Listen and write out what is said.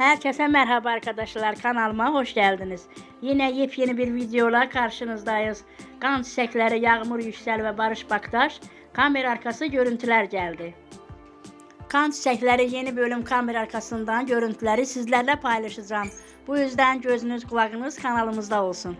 Herkese merhaba arkadaşlar kanalıma hoş geldiniz. Yine yepyeni bir videola karşınızdayız. Kan çiçekleri Yağmur Yüksel ve Barış Baktaş kamera arkası görüntüler geldi. Kan çiçekleri yeni bölüm kamera arkasından görüntüleri sizlerle paylaşacağım. Bu yüzden gözünüz kulağınız kanalımızda olsun.